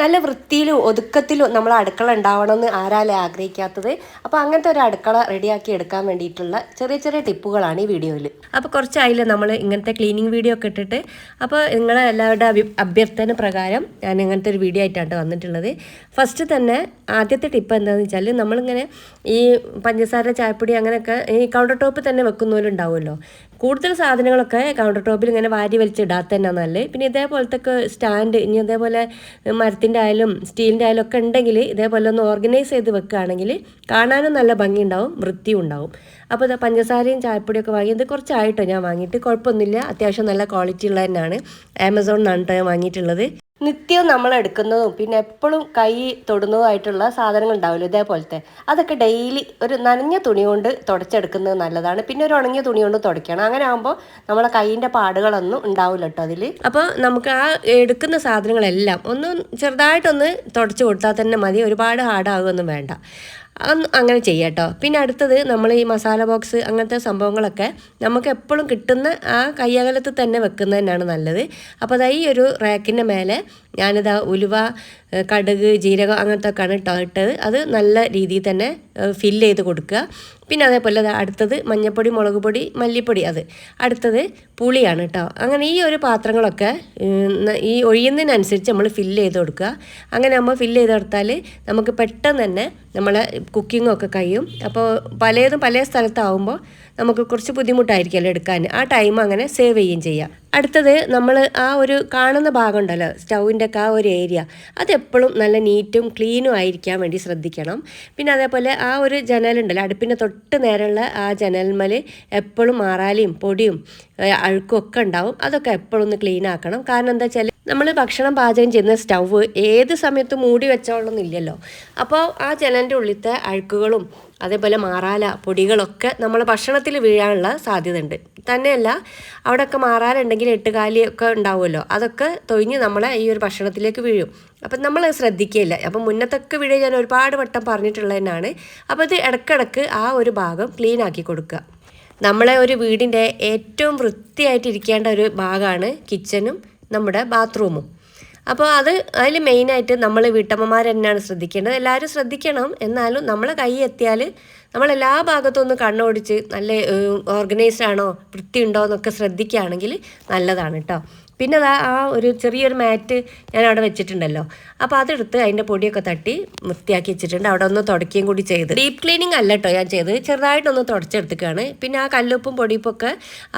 നല്ല വൃത്തിയിലും ഒതുക്കത്തിലും നമ്മൾ അടുക്കള ഉണ്ടാവണമെന്ന് ആരാലേ ആഗ്രഹിക്കാത്തത്? അപ്പോൾ അങ്ങനത്തെ ഒരു അടുക്കള റെഡിയാക്കി എടുക്കാൻ വേണ്ടിയിട്ടുള്ള ചെറിയ ചെറിയ ടിപ്പുകളാണ് ഈ വീഡിയോയിൽ അപ്പോൾ കുറച്ചായില്ല നമ്മൾ ഇങ്ങനത്തെ ക്ലീനിങ് വീഡിയോ ഒക്കെ ഇട്ടിട്ട്? അപ്പോൾ നിങ്ങളെ എല്ലാവരുടെ അഭ്യർത്ഥന പ്രകാരം ഞാൻ ഇങ്ങനത്തെ ഒരു വീഡിയോ ആയിട്ടാണ് വന്നിട്ടുള്ളത്. ഫസ്റ്റ് തന്നെ ആദ്യത്തെ ടിപ്പ് എന്താണെന്ന് വെച്ചാൽ നമ്മളിങ്ങനെ ഈ പഞ്ചസാര ചായപ്പൊടി അങ്ങനെയൊക്കെ ഈ കൗണ്ടർ ടോപ്പ് തന്നെ വെക്കുന്നവരുണ്ടാവുമല്ലോ. കൂടുതൽ സാധനങ്ങളൊക്കെ കൗണ്ടർ ടോപ്പിൽ ഇങ്ങനെ വാരി വലിച്ചിടാത്ത തന്നെ നല്ലത്. പിന്നെ ഇതേപോലത്തെ സ്റ്റാൻഡ് ഇനി ഇതേപോലെ മരത്തിന്റെ ആയാലും സ്റ്റീലിന്റെ ആയാലും ഒക്കെ ഉണ്ടെങ്കിൽ ഇതേപോലെ ഒന്ന് ഓർഗനൈസ് ചെയ്ത് വെക്കുകയാണെങ്കിൽ കാണാനും നല്ല ഭംഗി ഉണ്ടാവും വൃത്തിയും ഉണ്ടാവും അപ്പോൾ ഇതാ പഞ്ചസാരയും ചായപ്പൊടിയൊക്കെ വാങ്ങിയത് കുറച്ചായിട്ടോ ഞാൻ വാങ്ങിയിട്ട്. കുഴപ്പമൊന്നുമില്ല. അത്യാവശ്യം നല്ല ക്വാളിറ്റി ഉള്ള തന്നെയാണ്. ആമസോണിനാണ് കേട്ടോ ഞാൻ വാങ്ങിയിട്ടുള്ളത്. നിത്യവും നമ്മൾ എടുക്കുന്നതും പിന്നെ എപ്പോഴും കൈ തൊടുന്നതുമായിട്ടുള്ള സാധനങ്ങൾ ഉണ്ടാവില്ല ഇതേപോലത്തെ. അതൊക്കെ ഡെയിലി ഒരു നനഞ്ഞ തുണി കൊണ്ട് തുടച്ചെടുക്കുന്നത് നല്ലതാണ്. പിന്നെ ഒരു ഉണങ്ങിയ തുണി കൊണ്ട് തുടയ്ക്കണം. അങ്ങനെ ആകുമ്പോൾ നമ്മളെ കൈയിന്റെ പാടുകളൊന്നും ഉണ്ടാവില്ല കേട്ടോ അതിൽ അപ്പോൾ നമുക്ക് ആ എടുക്കുന്ന സാധനങ്ങളെല്ലാം ഒന്ന് ചെറുതായിട്ടൊന്ന് തുടച്ചു കൊടുത്താൽ തന്നെ മതി. ഒരുപാട് ഹാർഡാകുമൊന്നും വേണ്ട. അങ്ങനെ ചെയ്യാം കേട്ടോ പിന്നെ അടുത്തത് നമ്മൾ ഈ മസാല ബോക്സ് അങ്ങനത്തെ സംഭവങ്ങളൊക്കെ നമുക്ക് എപ്പോഴും കിട്ടുന്ന ആ കയ്യകലത്ത് തന്നെ വെക്കുന്നത് തന്നെയാണ് നല്ലത്. അപ്പോൾ അതാ ഈ ഒരു റാക്കിന്റെ മേലെ ഞാനിതാ ഉലുവ കടുക് ജീരകം അങ്ങനത്തെ ഒക്കെയാണ് ഇട്ടത്. അത് നല്ല രീതിയിൽ തന്നെ ഫില്ല് ചെയ്ത് കൊടുക്കുക. പിന്നെ അതേപോലെ അടുത്തത് മഞ്ഞൾപ്പൊടി മുളക് പൊടി മല്ലിപ്പൊടി അത്. അടുത്തത് പുളിയാണ് കേട്ടോ അങ്ങനെ ഈ ഒരു പാത്രങ്ങളൊക്കെ ഈ ഒഴിയുന്നതിനനുസരിച്ച് നമ്മൾ ഫില്ല് ചെയ്ത് കൊടുക്കുക. അങ്ങനെ നമ്മൾ ഫില്ല് ചെയ്ത് കൊടുത്താൽ നമുക്ക് പെട്ടെന്ന് തന്നെ നമ്മളെ കുക്കിങ്ങൊക്കെ കഴിയും. അപ്പോൾ പലതും പല സ്ഥലത്താവുമ്പോൾ നമുക്ക് കുറച്ച് ബുദ്ധിമുട്ടായിരിക്കുമല്ലോ എടുക്കാൻ. ആ ടൈം അങ്ങനെ സേവ് ചെയ്യുകയും ചെയ്യാം. അടുത്തത് നമ്മൾ ആ ഒരു കാണുന്ന ഭാഗം ഉണ്ടല്ലോ സ്റ്റൗവിന്റെ ഒക്കെ ആ ഒരു ഏരിയ അതെപ്പോഴും നല്ല നീറ്റും ക്ലീനും ആയിരിക്കാൻ വേണ്ടി ശ്രദ്ധിക്കണം. പിന്നെ അതേപോലെ ആ ഒരു ജനലുണ്ടല്ലോ അടുപ്പിന്റെ തൊട്ട് നേരെയുള്ള ആ ജനൽമൽ എപ്പോഴും മാറാലിയും പൊടിയും അഴുക്കും ഒക്കെ ഉണ്ടാവും. അതൊക്കെ എപ്പോഴും ഒന്ന് ക്ലീൻ ആക്കണം. കാരണം എന്താ വെച്ചാൽ നമ്മൾ ഭക്ഷണം പാചകം ചെയ്യുന്ന സ്റ്റൗവ് ഏത് സമയത്തും മൂടി വെച്ചോളന്നില്ലല്ലോ അപ്പോൾ ആ ജനലിന്റെ ഉള്ളിലത്തെ അഴുക്കുകളും അതേപോലെ മാറാല പൊടികളൊക്കെ നമ്മൾ ഭക്ഷണത്തിൽ വീഴാനുള്ള സാധ്യത ഉണ്ട് തന്നെയല്ല അവിടെയൊക്കെ മാറാലുണ്ടെങ്കിൽ ഉണ്ടെങ്കിൽ ഒക്കെ ഉണ്ടാവുമല്ലോ അതൊക്കെ തൊഴിഞ്ഞ് നമ്മളെ ഈ ഒരു ഭക്ഷണത്തിലേക്ക് വീഴും. അപ്പം നമ്മൾ ശ്രദ്ധിക്കുകയില്ല അപ്പം മുന്നത്തൊക്കെ വീഴുക ഞാൻ ഒരുപാട് വട്ടം പറഞ്ഞിട്ടുള്ളത് തന്നെയാണ് അപ്പോൾ ഇത് ഇടക്കിടക്ക് ആ ഒരു ഭാഗം ക്ലീൻ ആക്കി കൊടുക്കുക. നമ്മളെ ഒരു വീടിന്റെ ഏറ്റവും വൃത്തിയായിട്ടിരിക്കേണ്ട ഒരു ഭാഗമാണ് കിച്ചനും നമ്മുടെ ബാത്റൂമും. അപ്പോൾ അത് അതിൽ മെയിനായിട്ട് നമ്മൾ വീട്ടമ്മമാർ തന്നെയാണ് ശ്രദ്ധിക്കേണ്ടത്. എല്ലാവരും ശ്രദ്ധിക്കണം. എന്നാലും നമ്മളെ കൈ എത്തിയാൽ നമ്മളെല്ലാ ഭാഗത്തും ഒന്ന് കണ്ണോടിച്ച് നല്ല ഓർഗനൈസ്ഡ് ആണോ വൃത്തി ഉണ്ടോ എന്നൊക്കെ ശ്രദ്ധിക്കുകയാണെങ്കിൽ നല്ലതാണ് കേട്ടോ പിന്നെ അതാ ആ ഒരു ചെറിയൊരു മാറ്റ് ഞാൻ അവിടെ വെച്ചിട്ടുണ്ടല്ലോ. അപ്പോൾ അതെടുത്ത് അതിന്റെ പൊടിയൊക്കെ തട്ടി വൃത്തിയാക്കി വെച്ചിട്ടുണ്ട്. അവിടെ ഒന്ന് തുടക്കുകയും കൂടി ചെയ്ത്. ഡീപ്പ് ക്ലീനിങ് അല്ല കേട്ടോ ഞാൻ ചെയ്ത് ചെറുതായിട്ടൊന്ന് തുടച്ചെടുത്തേക്കാണ് പിന്നെ ആ കല്ലുപ്പും പൊടിയുപ്പൊക്കെ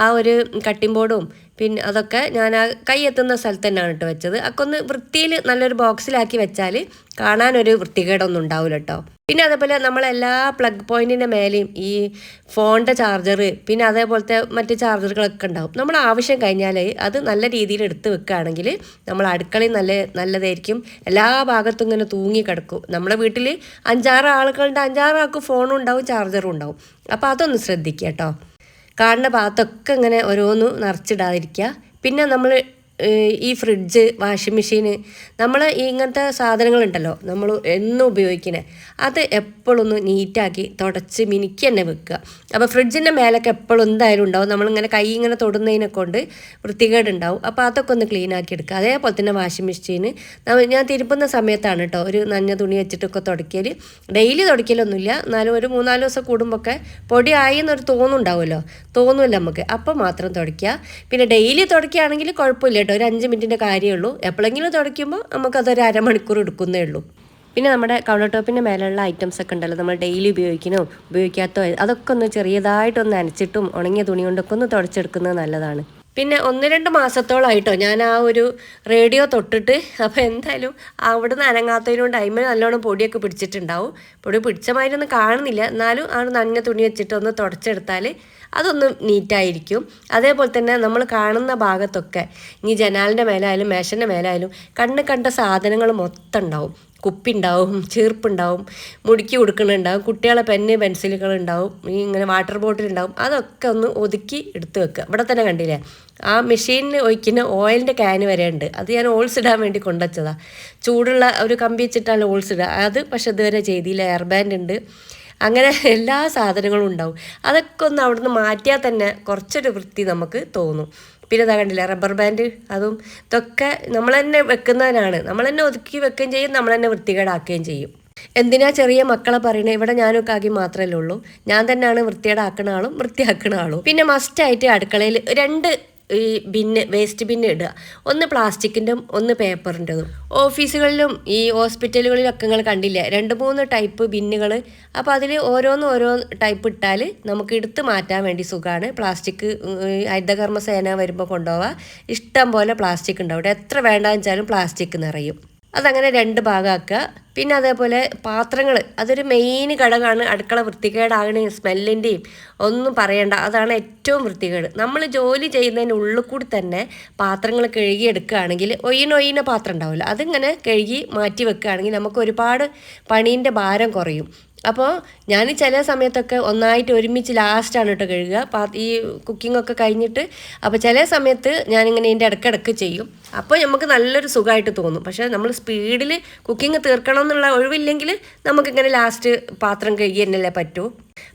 ആ ഒരു കട്ടിംഗ് ബോർഡും പിന്നെ അതൊക്കെ ഞാൻ ആ കൈ എത്തുന്ന സ്ഥലത്ത് തന്നെയാണ് കേട്ടോ വെച്ചത്. അതൊക്കെ ഒന്ന് വൃത്തിയിൽ നല്ലൊരു ബോക്സിലാക്കി വെച്ചാൽ കാണാനൊരു വൃത്തികേടൊന്നും ഉണ്ടാവില്ല കേട്ടോ പിന്നെ അതേപോലെ നമ്മളെല്ലാ പ്ലഗ് പോയിന്റിന്റെ മേലെയും ഈ ഫോണിന്റെ ചാർജർ പിന്നെ അതേപോലത്തെ മറ്റ് ചാർജറുകളൊക്കെ ഉണ്ടാവും. നമ്മൾ ആവശ്യം കഴിഞ്ഞാൽ അത് നല്ല രീതിയിൽ എടുത്ത് വെക്കുകയാണെങ്കിൽ നമ്മൾ അടുക്കളയും നല്ല നല്ലതായിരിക്കും. എല്ലാ ഭാഗത്തും ഇങ്ങനെ തൂങ്ങി കിടക്കും. നമ്മുടെ വീട്ടിൽ അഞ്ചാറ് ആളുകളുടെ അഞ്ചാറ് ആൾക്ക് ഫോണും ഉണ്ടാവും ചാർജറും ഉണ്ടാവും. അപ്പോൾ അതൊന്ന് ശ്രദ്ധിക്കുക കേട്ടോ കാണുന്ന ഭാഗത്തൊക്കെ ഇങ്ങനെ ഓരോന്ന് നിറച്ചിടാതിരിക്കുക. പിന്നെ നമ്മൾ ഈ ഫ്രിഡ്ജ് വാഷിംഗ് മെഷീന് നമ്മൾ ഇങ്ങനത്തെ സാധനങ്ങളുണ്ടല്ലോ നമ്മൾ എന്നും ഉപയോഗിക്കണേ. അത് എപ്പോഴൊന്ന് നീറ്റാക്കി തുടച്ച് മിനുക്കി തന്നെ വെക്കുക. അപ്പോൾ ഫ്രിഡ്ജിന്റെ മേലൊക്കെ എപ്പോഴും എന്തായാലും ഉണ്ടാവും. നമ്മളിങ്ങനെ കൈ ഇങ്ങനെ തൊടുന്നതിനെ കൊണ്ട് വൃത്തികേടുണ്ടാവും. അപ്പോൾ അതൊക്കെ ഒന്ന് ക്ലീൻ ആക്കി എടുക്കുക. അതേപോലെ തന്നെ വാഷിംഗ് മെഷീന്. ഞാൻ തിരുപ്പുന്ന സമയത്താണ് കേട്ടോ ഒരു നഞ്ഞ തുണി വെച്ചിട്ടൊക്കെ തുടക്കിയാൽ ഡെയിലി തുടക്കലൊന്നുമില്ല. എന്നാലും ഒരു മൂന്നാൽ ദിവസം കൂടുമ്പോഴൊക്കെ പൊടി ആയി എന്നൊരു തോന്നുന്നുണ്ടാവുമല്ലോ. തോന്നുമല്ലോ നമുക്ക്. അപ്പോൾ മാത്രം തുടയ്ക്കുക. പിന്നെ ഡെയിലി തുടക്കുകയാണെങ്കിൽ കുഴപ്പമില്ല കേട്ടോ ഒരു അഞ്ച് മിനിറ്റിന്റെ കാര്യമേ ഉള്ളൂ. എപ്പോഴെങ്കിലും തുടയ്ക്കുമ്പോൾ നമുക്കതൊരു അരമണിക്കൂർ എടുക്കുന്നേ ഉള്ളൂ. പിന്നെ നമ്മുടെ കൗണ്ടർ ടോപ്പിന്റെ മേലുള്ള ഐറ്റംസ് ഒക്കെ ഉണ്ടല്ലോ നമ്മൾ ഡെയിലി ഉപയോഗിക്കണോ ഉപയോഗിക്കാത്തോ അതൊക്കെ ഒന്ന് ചെറിയതായിട്ടൊന്ന് നനച്ചിട്ടും ഉണങ്ങിയ തുണി കൊണ്ടൊക്കെ ഒന്ന് തുടച്ചെടുക്കുന്നത് നല്ലതാണ്. പിന്നെ ഒന്ന് രണ്ട് മാസത്തോളമായിട്ടോ ഞാൻ ആ ഒരു റേഡിയോ തൊട്ടിട്ട് അപ്പോൾ എന്തായാലും അവിടെ നിന്ന് അനങ്ങാത്തതിനോണ്ട് അയിമ നല്ലോണം പൊടിയൊക്കെ പിടിച്ചിട്ടുണ്ടാവും. പൊടി പിടിച്ച മാതിരി ഒന്നും കാണുന്നില്ല. എന്നാലും ആ നഞ്ഞ തുണി വെച്ചിട്ട് ഒന്ന് തുടച്ചെടുത്താൽ അതൊന്ന് നീറ്റായിരിക്കും. അതേപോലെ തന്നെ നമ്മൾ കാണുന്ന ഭാഗത്തൊക്കെ ഇനി ജനാലിന്റെ മേലായാലും മേശന്റെ മേലായാലും കണ്ണ് കണ്ട സാധനങ്ങൾ മൊത്തം ഉണ്ടാവും. കുപ്പി ഉണ്ടാവും ചീർപ്പുണ്ടാവും മുടുക്കി കൊടുക്കണുണ്ടാവും കുട്ടികളെ പെന്ന് പെൻസിലുകൾ ഉണ്ടാവും ഇങ്ങനെ വാട്ടർ ബോട്ടിൽ ഉണ്ടാവും അതൊക്കെ ഒന്ന് ഒതുക്കി എടുത്ത് വെക്കുക. ഇവിടെ തന്നെ കണ്ടില്ലേ? ആ മെഷീനിൽ ഒഴിക്കുന്ന ഓയിലിന്റെ ക്യാന് വരെ ഉണ്ട്. അത് ഞാൻ ഓൾസ് ഇടാൻ വേണ്ടി കൊണ്ടുവച്ചതാണ് ചൂടുള്ള ഒരു കമ്പി വെച്ചിട്ടാണ് ഓൾസ് ഇടുക. അത് പക്ഷെ ഇതുവരെ ചെയ്തില്ല. എയർ ബാൻഡ് ഉണ്ട്. അങ്ങനെ എല്ലാ സാധനങ്ങളും ഉണ്ടാവും. അതൊക്കെ ഒന്ന് അവിടുന്ന് മാറ്റിയാൽ തന്നെ കുറച്ചൊരു വൃത്തി നമുക്ക് തോന്നും. പിന്നെ ഇതാ കണ്ടില്ല റബ്ബർ ബാൻഡ് അതും ഇതൊക്കെ നമ്മൾ തന്നെ വെക്കുന്നതിനാണ് നമ്മൾ തന്നെ ഒതുക്കി വെക്കുകയും ചെയ്യും നമ്മൾ തന്നെ വൃത്തികേടാക്കുകയും ചെയ്യും. എന്തിനാ ചെറിയ മക്കളെ പറയണേ? ഇവിടെ ഞാനൊക്കെ ആക്കി മാത്രമല്ലേ ഉള്ളൂ. ഞാൻ തന്നെയാണ് വൃത്തികേടാക്കുന്ന ആളും വൃത്തിയാക്കുന്ന ആളും. പിന്നെ മസ്റ്റായിട്ട് അടുക്കളയിൽ രണ്ട് ഈ ബിന്ന് വേസ്റ്റ് ബിന്ന് ഇടുക. ഒന്ന് പ്ലാസ്റ്റിക്കിന്റെ ഒന്ന് പേപ്പറിന്റെതും ഓഫീസുകളിലും ഈ ഹോസ്പിറ്റലുകളിലും ഒക്കെ നിങ്ങൾ കണ്ടില്ലേ? രണ്ട് മൂന്ന് ടൈപ്പ് ബിന്നുകൾ അപ്പോൾ അതിൽ ഓരോന്ന് ഓരോ ടൈപ്പ് ഇട്ടാൽ നമുക്ക് എടുത്ത് മാറ്റാൻ വേണ്ടി സുഖമാണ് പ്ലാസ്റ്റിക് ഹരിതകർമ്മ സേന വരുമ്പോൾ കൊണ്ടുപോവാം. ഇഷ്ടം പോലെ പ്ലാസ്റ്റിക് ഉണ്ടാവും. എത്ര വേണ്ടാന്ന് വെച്ചാലും പ്ലാസ്റ്റിക് നിറയും. അതങ്ങനെ രണ്ട് ഭാഗമാക്കുക പിന്നെ അതേപോലെ പാത്രങ്ങൾ അതൊരു മെയിൻ ഘടകമാണ് അടുക്കള വൃത്തികേടാകണേയും സ്മെല്ലിന്റെയും ഒന്നും പറയണ്ട. അതാണ് ഏറ്റവും വൃത്തികേട്. നമ്മൾ ജോലി ചെയ്യുന്നതിന് ഉള്ളിൽ കൂടി തന്നെ പാത്രങ്ങൾ കഴുകി എടുക്കുകയാണെങ്കിൽ ഒയിനൊയിന പാത്രം ഉണ്ടാവില്ല. അതിങ്ങനെ കഴുകി മാറ്റി വെക്കുകയാണെങ്കിൽ നമുക്ക് ഒരുപാട് പണീന്റെ ഭാരം കുറയും. അപ്പോൾ ഞാൻ ചില സമയത്തൊക്കെ ഒന്നായിട്ട് ഒരുമിച്ച് ലാസ്റ്റാണ് കേട്ടോ കഴുകുക അപ്പോൾ ഈ കുക്കിംഗ് ഒക്കെ കഴിഞ്ഞിട്ട് അപ്പോൾ ചില സമയത്ത് ഞാനിങ്ങനെ ഇതിന്റെ ഇടയ്ക്കിടയ്ക്ക് ചെയ്യും. അപ്പോൾ നമുക്ക് നല്ലൊരു സുഖമായിട്ട് തോന്നും. പക്ഷേ നമ്മൾ സ്പീഡിൽ കുക്കിംഗ് തീർക്കണം എന്നുള്ള ഒഴിവില്ലെങ്കിൽ നമുക്കിങ്ങനെ ലാസ്റ്റ് പാത്രം കഴുകി തന്നെയല്ലേ പറ്റൂ.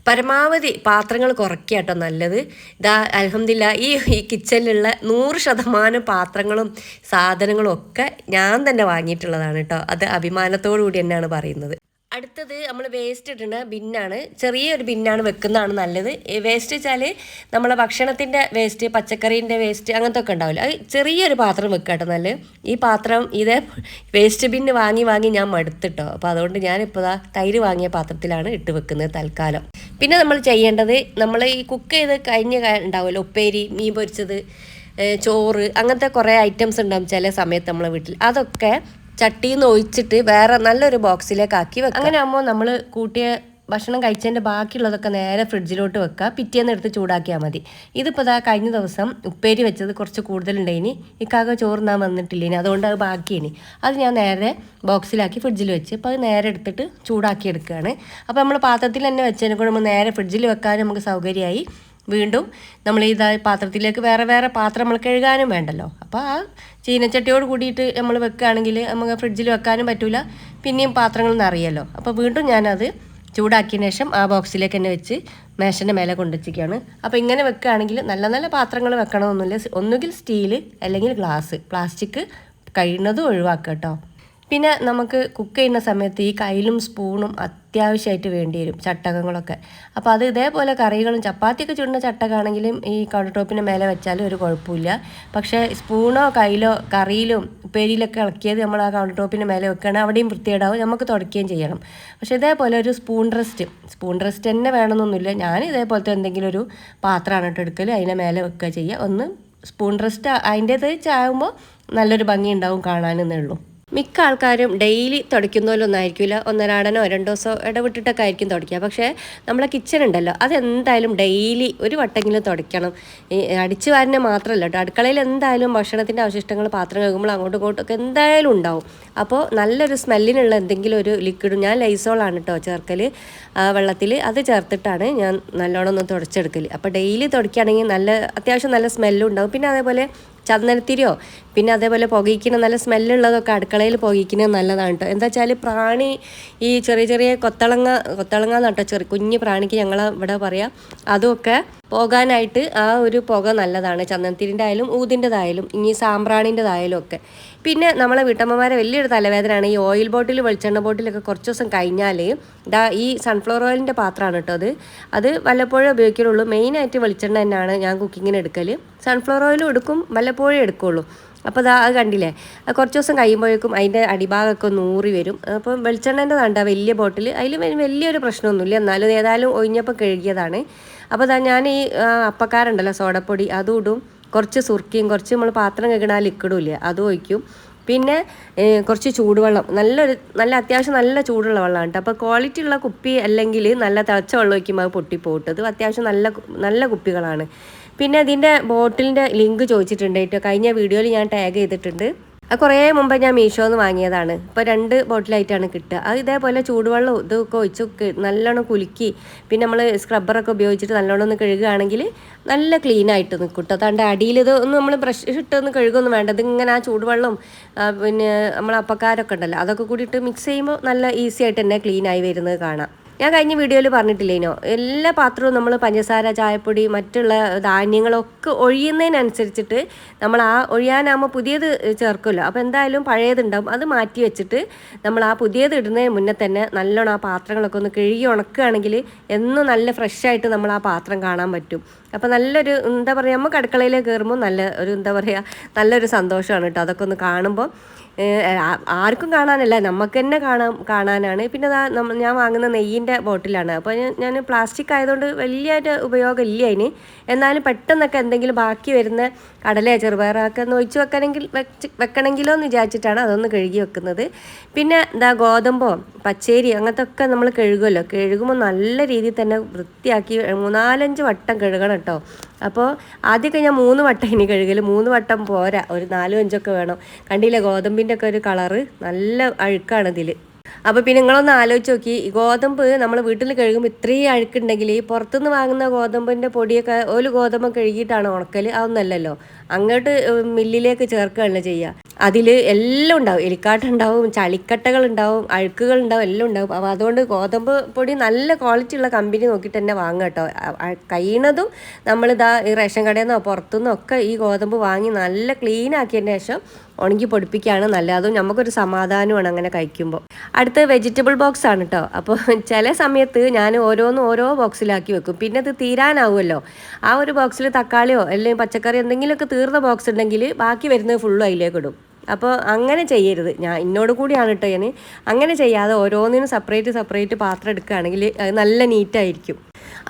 പരമാവധി പാത്രങ്ങൾ കുറയ്ക്കുക കേട്ടോ നല്ലത്. ഇതാ അലഹമില്ല ഈ ഈ കിച്ചണിലുള്ള നൂറ് ശതമാനം പാത്രങ്ങളും സാധനങ്ങളും ഒക്കെ ഞാൻ തന്നെ വാങ്ങിയിട്ടുള്ളതാണ് കേട്ടോ അത് അഭിമാനത്തോടു കൂടി തന്നെയാണ് പറയുന്നത്. അടുത്തത് നമ്മൾ വേസ്റ്റ് ഇടുന്ന ബിന്നാണ്. ചെറിയൊരു ബിന്നാണ് വെക്കുന്നതാണ് നല്ലത്. വേസ്റ്റ് വെച്ചാൽ നമ്മളെ ഭക്ഷണത്തിന്റെ വേസ്റ്റ് പച്ചക്കറീന്റെ വേസ്റ്റ് അങ്ങനത്തെ ഒക്കെ ഉണ്ടാവില്ല. അത് ചെറിയൊരു പാത്രം വെക്കുക കേട്ടോ നല്ലത്. ഈ പാത്രം ഇതേ വേസ്റ്റ് ബിന്ന് വാങ്ങി വാങ്ങി ഞാൻ മടുത്തിട്ടോ അപ്പോൾ അതുകൊണ്ട് ഞാനിപ്പോൾ ദാ തൈര് വാങ്ങിയ പാത്രത്തിലാണ് ഇട്ട് വെക്കുന്നത് തൽക്കാലം. പിന്നെ നമ്മൾ ചെയ്യേണ്ടത് നമ്മൾ ഈ കുക്ക് ചെയ്ത് കഴിഞ്ഞ ഉണ്ടാവുമല്ലോ ഉപ്പേരി മീൻ പൊരിച്ചത് ചോറ് അങ്ങനത്തെ കുറേ ഐറ്റംസ് ഉണ്ടാവും ചില സമയത്ത് നമ്മളെ വീട്ടിൽ. അതൊക്കെ ചട്ടിയിൽ നിന്ന് ഒഴിച്ചിട്ട് വേറെ നല്ലൊരു ബോക്സിലേക്ക് ആക്കി വെക്കാം. അങ്ങനെ ആകുമ്പോൾ നമ്മൾ കൂട്ടിയ ഭക്ഷണം കഴിച്ചതിന്റെ ബാക്കിയുള്ളതൊക്കെ നേരെ ഫ്രിഡ്ജിലോട്ട് വെക്കുക പിറ്റേന്ന് എടുത്ത് ചൂടാക്കിയാൽ മതി. ഇതിപ്പോൾ ഇതാ കഴിഞ്ഞ ദിവസം ഉപ്പേരി വെച്ചത് കുറച്ച് കൂടുതലുണ്ടായിനി. ഇക്കാക ചോറുന്നാൻ വന്നിട്ടില്ലേനി. അതുകൊണ്ട് അത് ബാക്കിയാണ് അത് ഞാൻ നേരെ ബോക്സിലാക്കി ഫ്രിഡ്ജിൽ വെച്ച് അപ്പോൾ അത് നേരെ എടുത്തിട്ട് ചൂടാക്കി എടുക്കുകയാണ് അപ്പോൾ നമ്മൾ പാത്രത്തിൽ തന്നെ വെച്ചതിനെ കൊണ്ട് നമ്മൾ നേരെ ഫ്രിഡ്ജിൽ വെക്കാൻ നമുക്ക് സൗകര്യമായി. വീണ്ടും നമ്മൾ ഈ പാത്രത്തിലേക്ക് വേറെ വേറെ പാത്രം നമ്മൾ കഴുകാനും വേണ്ടല്ലോ. അപ്പോൾ ആ ചീനച്ചട്ടിയോട് കൂടിയിട്ട് നമ്മൾ വെക്കുകയാണെങ്കിൽ നമുക്ക് ഫ്രിഡ്ജിൽ വെക്കാനും പറ്റില്ല പിന്നെയും പാത്രങ്ങൾ നിറയല്ലോ. അപ്പോൾ വീണ്ടും ഞാനത് ചൂടാക്കിയ ശേഷം ആ ബോക്സിലേക്ക് തന്നെ വെച്ച് മേശന്റെ മേലെ കൊണ്ടുവച്ചിരിക്കുകയാണ്. അപ്പോൾ ഇങ്ങനെ വെക്കുകയാണെങ്കിൽ നല്ല നല്ല പാത്രങ്ങൾ വെക്കണമെന്നില്ല ഒന്നുകിൽ സ്റ്റീൽ അല്ലെങ്കിൽ ഗ്ലാസ്. പ്ലാസ്റ്റിക് കഴിയുന്നതും ഒഴിവാക്കുക കേട്ടോ. പിന്നെ നമുക്ക് കുക്ക് ചെയ്യുന്ന സമയത്ത് ഈ കയ്യിലും സ്പൂണും അത്യാവശ്യമായിട്ട് വേണ്ടി വരും ചട്ടകങ്ങളൊക്കെ. അപ്പോൾ അത് ഇതേപോലെ കറികളും ചപ്പാത്തിയൊക്കെ ചുടുന്ന ചട്ടകാണെങ്കിലും ഈ കൗണ്ടർ ടോപ്പിന് മേലെ വെച്ചാലും ഒരു കുഴപ്പമില്ല. പക്ഷേ സ്പൂണോ കയ്യിലോ കറിയിലും ഉപ്പേരിയിലൊക്കെ ഇളക്കിയത് നമ്മൾ ആ കൗണ്ടർ ടോപ്പിന് മേലെ വെക്കുകയാണ് അവിടെയും വൃത്തിയേടാവും നമുക്ക് തുടയ്ക്കുകയും ചെയ്യണം പക്ഷേ ഇതേപോലെ ഒരു സ്പൂൺ റെസ്റ്റ് സ്പൂൺ റെസ്റ്റ് തന്നെ വേണമെന്നൊന്നുമില്ല. ഞാൻ ഇതേപോലത്തെ എന്തെങ്കിലും ഒരു പാത്രമാണ് കേട്ടോ എടുക്കൽ അതിന്റെ മേലെ വെക്കുക ചെയ്യുക. ഒന്ന് സ്പൂൺ റെസ്റ്റ് അതിന്റേത് ചാകുമ്പോൾ നല്ലൊരു ഭംഗി ഉണ്ടാവും കാണാനെന്നേ ഉള്ളൂ. മിക്ക ആൾക്കാരും ഡെയിലി തുടയ്ക്കുന്നതിലൊന്നും ആയിരിക്കില്ല ഒന്നരാടനോ രണ്ടു ദിവസമോ ഇടവിട്ടിട്ടൊക്കെ ആയിരിക്കും തുടയ്ക്കുക. പക്ഷേ നമ്മളെ കിച്ചൺ ഉണ്ടല്ലോ അതെന്തായാലും ഡെയിലി ഒരു വട്ടെങ്കിലും തുടയ്ക്കണം. അടിച്ചു വാരനെ മാത്രമല്ല കേട്ടോ. അടുക്കളയിൽ എന്തായാലും ഭക്ഷണത്തിന്റെ അവശിഷ്ടങ്ങൾ പാത്രം കഴുകുമ്പോൾ അങ്ങോട്ടും ഇങ്ങോട്ടും ഒക്കെ എന്തായാലും ഉണ്ടാവും. അപ്പോൾ നല്ലൊരു സ്മെല്ലിനുള്ള എന്തെങ്കിലും ഒരു ലിക്വിഡും ഞാൻ ലൈസോളാണ് കേട്ടോ ചേർക്കൽ വെള്ളത്തിൽ അത് ചേർത്തിട്ടാണ് ഞാൻ നല്ലോണം ഒന്ന് തുടച്ചെടുക്കൽ അപ്പോൾ ഡെയിലി തുടയ്ക്കുകയാണെങ്കിൽ നല്ല അത്യാവശ്യം നല്ല സ്മെല്ലും ഉണ്ടാവും. പിന്നെ അതേപോലെ ചന്ദനത്തിരിയോ? പിന്നെ അതേപോലെ പുകയ്ക്കുന്ന നല്ല സ്മെല്ലുള്ളതൊക്കെ അടുക്കളയിൽ പുകയ്ക്കുന്നത് നല്ലതാണ് കേട്ടോ. എന്താ വെച്ചാൽ പ്രാണി ഈ ചെറിയ ചെറിയ കൊത്തളങ്ങ കൊത്തളങ്ങ നട്ടോ ചെറിയ കുഞ്ഞു പ്രാണിക്ക് ഞങ്ങൾ ഇവിടെ പറയാം. അതുമൊക്കെ പോകാനായിട്ട് ആ ഒരു പുക നല്ലതാണ്. ചന്ദനത്തിരിന്റെ ആയാലും ഊതിന്റെതായാലും ഇനി സാമ്പ്രാണിന്റെതായാലും ഒക്കെ. പിന്നെ നമ്മളെ വീട്ടമ്മമാരെ വലിയൊരു തലവേദനയാണ് ഈ ഓയിൽ ബോട്ടിൽ വെളിച്ചെണ്ണ ബോട്ടിലൊക്കെ കുറച്ച് ദിവസം കഴിഞ്ഞാൽ ഇതാ ഈ സൺഫ്ലവർ ഓയിലിന്റെ പാത്രമാണ് കേട്ടോ അത്. അത് വല്ലപ്പോഴേ ഉപയോഗിക്കുള്ളൂ മെയിനായിട്ട് വെളിച്ചെണ്ണ തന്നെയാണ് ഞാൻ കുക്കിങ്ങിന് എടുക്കൽ സൺഫ്ലവർ ഓയിലും എടുക്കും വല്ലപ്പോഴേ എടുക്കുള്ളൂ. അപ്പോൾ അതാ അത് കണ്ടില്ലേ? കുറച്ച് ദിവസം കഴിയുമ്പോഴേക്കും അതിന്റെ അടിഭാഗമൊക്കെ നൂറി വരും. അപ്പം വെളിച്ചെണ്ണേന്റെ കണ്ട വലിയ ബോട്ടിൽ അതിൽ വലിയൊരു പ്രശ്നമൊന്നുമില്ല. എന്നാലും ഏതായാലും ഒഴിഞ്ഞപ്പോൾ കഴുകിയതാണ്. അപ്പോൾ അതാ ഞാൻ ഈ അപ്പക്കാരുണ്ടല്ലോ സോഡപ്പൊടി. അതും ഇടും. കുറച്ച് സുർക്കിയും കുറച്ച് നമ്മൾ പാത്രം കഴുകണ ലിക്വിഡും ഇല്ലേ അതും ഒഴിക്കും. പിന്നെ കുറച്ച് ചൂടുവെള്ളം. നല്ലൊരു നല്ല അത്യാവശ്യം നല്ല ചൂടുള്ള വെള്ളമാണ് കേട്ടോ. അപ്പോൾ ക്വാളിറ്റി ഉള്ള കുപ്പി അല്ലെങ്കിൽ നല്ല തിളച്ച വെള്ളം ഒഴിക്കുമ്പോൾ അത് പൊട്ടിപ്പോട്ടത് അത്യാവശ്യം നല്ല നല്ല കുപ്പികളാണ്. പിന്നെ ഇതിന്റെ ബോട്ടിലിന്റെ ലിങ്ക് ചോദിച്ചിട്ടുണ്ട് കേട്ടോ. കഴിഞ്ഞ വീഡിയോയിൽ ഞാൻ ടാഗ് ചെയ്തിട്ടുണ്ട്. അത് കുറേ മുമ്പ് ഞാൻ മീഷോന്ന് വാങ്ങിയതാണ്. ഇപ്പോൾ രണ്ട് ബോട്ടിലായിട്ടാണ് കിട്ടുക. അത് ഇതേപോലെ ചൂടുവെള്ളം ഇതൊക്കെ ഒഴിച്ച് നല്ലോണം കുലുക്കി പിന്നെ നമ്മൾ സ്ക്രബ്ബറൊക്കെ ഉപയോഗിച്ചിട്ട് നല്ലോണം ഒന്ന് കഴുകുകയാണെങ്കിൽ നല്ല ക്ലീൻ ആയിട്ട് നിൽക്കും കേട്ടോ. അതാണ്ട് അടിയിൽ ഇത് ഒന്നും നമ്മൾ ബ്രഷ് ഇട്ടൊന്നും കഴുകൊന്നും വേണ്ട. ഇതിങ്ങനെ ആ ചൂടുവെള്ളം പിന്നെ നമ്മൾ അപ്പക്കാരൊക്കെ ഉണ്ടല്ലോ അതൊക്കെ കൂടിയിട്ട് മിക്സ് ചെയ്യുമ്പോൾ നല്ല ഈസി ആയിട്ട് തന്നെ ക്ലീൻ ആയി വരുന്നത് കാണാം. ഞാൻ കഴിഞ്ഞ വീഡിയോയിൽ പറഞ്ഞിട്ടില്ലേനോ? എല്ലാ പാത്രവും നമ്മൾ പഞ്ചസാര ചായപ്പൊടി മറ്റുള്ള ധാന്യങ്ങളൊക്കെ ഒഴിയുന്നതിനനുസരിച്ചിട്ട് നമ്മൾ ആ ഒഴിയാനാകുമ്പോൾ പുതിയത് ചേർക്കുമല്ലോ. അപ്പോൾ എന്തായാലും പഴയതുണ്ടാവും. അത് മാറ്റി വെച്ചിട്ട് നമ്മൾ ആ പുതിയത് ഇടുന്നതിന് മുന്നേ തന്നെ നല്ലോണം ആ പാത്രങ്ങളൊക്കെ ഒന്ന് കഴുകി ഉണക്കുകയാണെങ്കിൽ എന്നും നല്ല ഫ്രഷായിട്ട് നമ്മൾ ആ പാത്രം കാണാൻ പറ്റും. അപ്പോൾ നല്ലൊരു എന്താ പറയുക നമുക്ക് അടുക്കളയിലേക്ക് കയറുമ്പോൾ നല്ല ഒരു എന്താ പറയുക നല്ലൊരു സന്തോഷമാണ് കേട്ടോ. അതൊക്കെ ഒന്ന് കാണുമ്പോൾ. ആർക്കും കാണാനല്ല നമുക്ക് തന്നെ കാണാൻ കാണാനാണ്. പിന്നെ ഞാൻ വാങ്ങുന്ന നെയ്യിന്റെ ബോട്ടിലാണ്. അപ്പോൾ ഞാൻ- പ്ലാസ്റ്റിക് ആയതുകൊണ്ട് വലിയൊരു ഉപയോഗം ഇല്ല അതിന് എന്നാലും പെട്ടെന്നൊക്കെ എന്തെങ്കിലും ബാക്കി വരുന്ന കടലയോ ചെറുപയറൊക്കെ ഒന്ന് ഒഴിച്ച് വെക്കണമെങ്കിൽ വെച്ച് വെക്കണമെങ്കിലോ എന്ന് വിചാരിച്ചിട്ടാണ് അതൊന്ന് കഴുകി വെക്കുന്നത്. പിന്നെ എന്താ ഗോതമ്പോ പച്ചേരി അങ്ങനത്തെ ഒക്കെ നമ്മൾ കഴുകുമല്ലോ. കഴുകുമ്പോൾ നല്ല രീതിയിൽ തന്നെ വൃത്തിയാക്കി മൂന്നാലഞ്ച് വട്ടം കഴുകണം കേട്ടോ. അപ്പോൾ ആദ്യമൊക്കെ ഞാൻ മൂന്ന് വട്ടം ഇനി കഴുകൽ മൂന്ന് വട്ടം പോരാ. ഒരു നാലും അഞ്ചൊക്കെ വേണം. കണ്ടില്ലേ ഗോതമ്പിന്റെ ഒക്കെ ഒരു കളറ്? നല്ല അഴുക്കാണ് ഇതിൽ അപ്പോൾ പിന്നെ നിങ്ങളൊന്ന് ആലോചിച്ച് നോക്കി. ഈ ഗോതമ്പ് നമ്മൾ വീട്ടിൽ കഴുകുമ്പോൾ ഇത്രയും അഴുക്കുണ്ടെങ്കിൽ ഈ പുറത്തുനിന്ന് വാങ്ങുന്ന ഗോതമ്പിന്റെ പൊടിയൊക്കെ ഒരു ഗോതമ്പ് കഴുകിയിട്ടാണ് ഉണക്കൽ അതൊന്നല്ലല്ലോ അങ്ങോട്ട് മില്ലിലേക്ക് ചേർക്കുകയല്ല ചെയ്യുക. അതിൽ എല്ലാം ഉണ്ടാവും. എലിക്കാട്ടുണ്ടാവും ചളിക്കട്ടകൾ ഉണ്ടാവും അഴുക്കുകൾ ഉണ്ടാവും എല്ലാം ഉണ്ടാവും. അപ്പോൾ അതുകൊണ്ട് ഗോതമ്പ് പൊടി നല്ല ക്വാളിറ്റി ഉള്ള കമ്പനി നോക്കിയിട്ട് തന്നെ വാങ്ങുക കേട്ടോ. കഴിയണതും നമ്മളിതാ ഈ റേഷൻ കടയിൽ നിന്നോ പുറത്തുനിന്നോ ഒക്കെ ഈ ഗോതമ്പ് വാങ്ങി നല്ല ക്ലീൻ ആക്കിയതിന് ശേഷം ഉണങ്ങി പൊടിപ്പിക്കുകയാണ് നല്ലത്. അതും നമുക്കൊരു സമാധാനമാണ് അങ്ങനെ കഴിക്കുമ്പോൾ. അടുത്ത് വെജിറ്റബിൾ ബോക്സ് ആണ് കേട്ടോ. അപ്പോൾ ചില സമയത്ത് ഞാൻ ഓരോന്ന് ഓരോ ബോക്സിലാക്കി വെക്കും. പിന്നെ അത് തീരാനാവുമല്ലോ. ആ ഒരു ബോക്സിൽ തക്കാളിയോ അല്ലെങ്കിൽ പച്ചക്കറി എന്തെങ്കിലുമൊക്കെ തീർന്ന ബോക്സ് ഉണ്ടെങ്കിൽ ബാക്കി വരുന്നത് ഫുള്ളും അതിലേക്ക് ഇടും. അപ്പോൾ അങ്ങനെ ചെയ്യരുത്. ഞാൻ ഇന്നോട് കൂടിയാണ് കേട്ടോ ഞാൻ അങ്ങനെ ചെയ്യാതെ ഓരോന്നിനും സെപ്പറേറ്റ് സെപ്പറേറ്റ് പാത്രം എടുക്കുകയാണെങ്കിൽ അത് നല്ല നീറ്റായിരിക്കും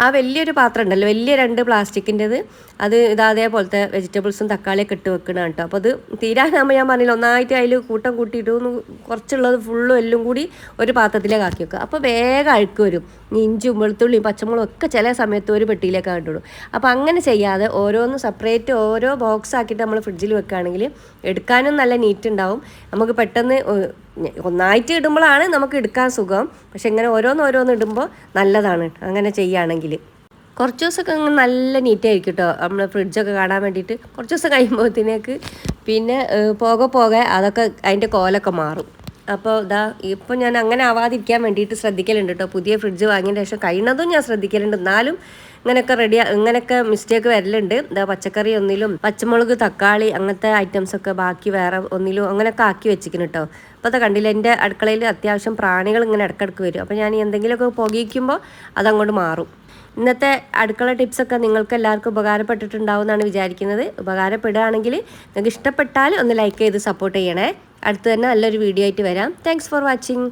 ആ വലിയൊരു പാത്രം ഉണ്ടല്ലോ വലിയ രണ്ട് പ്ലാസ്റ്റിക്കിന്റെത്. അത് ഇതാ അതേപോലത്തെ വെജിറ്റബിൾസും തക്കാളിയൊക്കെ ഇട്ട് വെക്കണം കേട്ടോ. അപ്പോൾ അത് തീരാനാകുമ്പോൾ ഞാൻ പറഞ്ഞില്ല ഒന്നായിട്ട് അതിൽ കൂട്ടം കൂട്ടിയിട്ട് ഒന്ന് കുറച്ചുള്ളത് ഫുള്ളും എല്ലാം കൂടി ഒരു പാത്രത്തിലേക്ക് ആക്കി വെക്കുക. അപ്പോൾ വേഗം അഴുക്ക് വരും. ഇഞ്ചും വെളുത്തുള്ളിയും പച്ചമുളകും ഒക്കെ ചില സമയത്ത് ഒരു പെട്ടിയിലേക്ക് കണ്ടുള്ളൂ അപ്പോൾ അങ്ങനെ ചെയ്യാതെ ഓരോന്ന് സെപ്പറേറ്റ് ഓരോ ബോക്സ് ആക്കിയിട്ട് നമ്മൾ ഫ്രിഡ്ജിൽ വെക്കുകയാണെങ്കിൽ എടുക്കാനും നല്ല നീറ്റ് ഉണ്ടാവും. നമുക്ക് പെട്ടെന്ന് ഒന്നായിട്ട് ഇടുമ്പോഴാണ് നമുക്ക് എടുക്കാൻ സുഖം. പക്ഷെ ഇങ്ങനെ ഓരോന്ന് ഓരോന്ന് ഇടുമ്പോൾ നല്ലതാണ്. അങ്ങനെ ചെയ്യുകയാണെങ്കിൽ കുറച്ച് ദിവസമൊക്കെ അങ്ങ് നല്ല നീറ്റായിരിക്കും കേട്ടോ നമ്മൾ ഫ്രിഡ്ജൊക്കെ കാണാൻ വേണ്ടിയിട്ട് കുറച്ച് ദിവസം കഴിയുമ്പോഴത്തേക്ക് പിന്നെ പോകെ പോകെ അതൊക്കെ അതിന്റെ കോലൊക്കെ മാറും. അപ്പോൾ ഇതാ ഇപ്പം ഞാൻ അങ്ങനെ ആവാതിരിക്കാൻ വേണ്ടിയിട്ട് ശ്രദ്ധിക്കലുണ്ട് കേട്ടോ പുതിയ ഫ്രിഡ്ജ് വാങ്ങിയതിന് ശേഷം കഴിയുന്നതും ഞാൻ ശ്രദ്ധിക്കലുണ്ട്. എന്നാലും ഇങ്ങനെയൊക്കെ റെഡി ഇങ്ങനെയൊക്കെ മിസ്റ്റേക്ക് വരലുണ്ട്. ഇതാ പച്ചക്കറി ഒന്നിലും പച്ചമുളക് തക്കാളി അങ്ങനത്തെ ഐറ്റംസൊക്കെ ബാക്കി വേറെ ഒന്നിലും അങ്ങനെയൊക്കെ ആക്കി വെച്ചിരിക്കുന്നു കേട്ടോ അപ്പോൾ അത് കണ്ടില്ല എന്റെ അടുക്കളയിൽ അത്യാവശ്യം പ്രാണികൾ ഇങ്ങനെ ഇടയ്ക്കിടയ്ക്ക് വരും. അപ്പോൾ ഞാൻ എന്തെങ്കിലുമൊക്കെ പുകയിക്കുമ്പോൾ അതങ്ങോട്ട് മാറും. ഇന്നത്തെ അടുക്കള ടിപ്സൊക്കെ നിങ്ങൾക്ക് എല്ലാവർക്കും ഉപകാരപ്പെട്ടിട്ടുണ്ടാവും എന്നാണ് വിചാരിക്കുന്നത്. ഉപകാരപ്പെടുകയാണെങ്കിൽ നിങ്ങൾക്ക് ഇഷ്ടപ്പെട്ടാൽ ഒന്ന് ലൈക്ക് ചെയ്ത് സപ്പോർട്ട് ചെയ്യണേ. അടുത്ത് തന്നെ നല്ലൊരു വീഡിയോ ആയിട്ട് വരാം. Thanks for watching